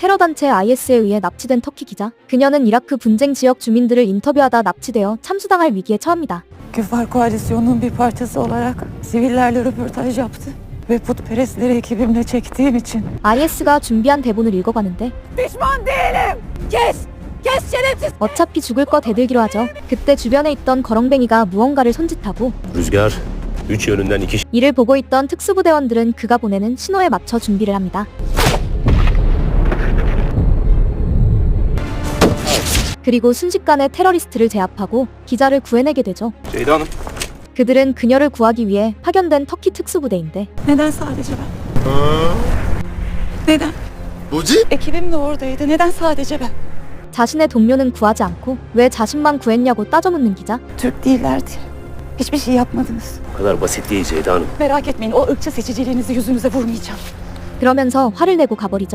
테러 단체 IS에 의해 납치된 터키 기자. 그녀는 이라크 분쟁 지역 주민들을 인터뷰하다 납치되어 참수당할 위기에 처합니다. Küfar Koalisyonu'nun bir parçası olarak sivillerle röportaj yaptı. Ve putperestleri ekibimle çektiğim için. IS가 준비한 대본을 읽어가는데 Pişman değilim. Kes! Kes şerefsiz! 어차피 죽을 거 대들기로 하죠. 그때 주변에 있던 거렁뱅이가 무언가를 손짓하고 Rüzgar, üç yönünden iki 이를 보고 있던 특수부대원들은 그가 보내는 신호에 맞춰 준비를 합니다. 그리고 순식간에 테러리스트를 제압하고 기자를 구해내게 되죠. Ceyda Hanım. 그들은 그녀를 구하기 위해 파견된 터키 특수부대인데 Neden sadece ben? Neden? 뭐지? Ekibim de oradaydı. Neden sadece ben? 자신의 동료는 구하지 않고 왜 자신만 구했냐고 따져묻는 기자. Türk değillerdi. Hiçbir şey yapmadınız. Bu kadar basit değil Ceyda Hanım. Merak etmeyin o ırkçı seçiciliğinizi yüzünüze vurmayacağım. 그러면서 화를 내고 가버리죠.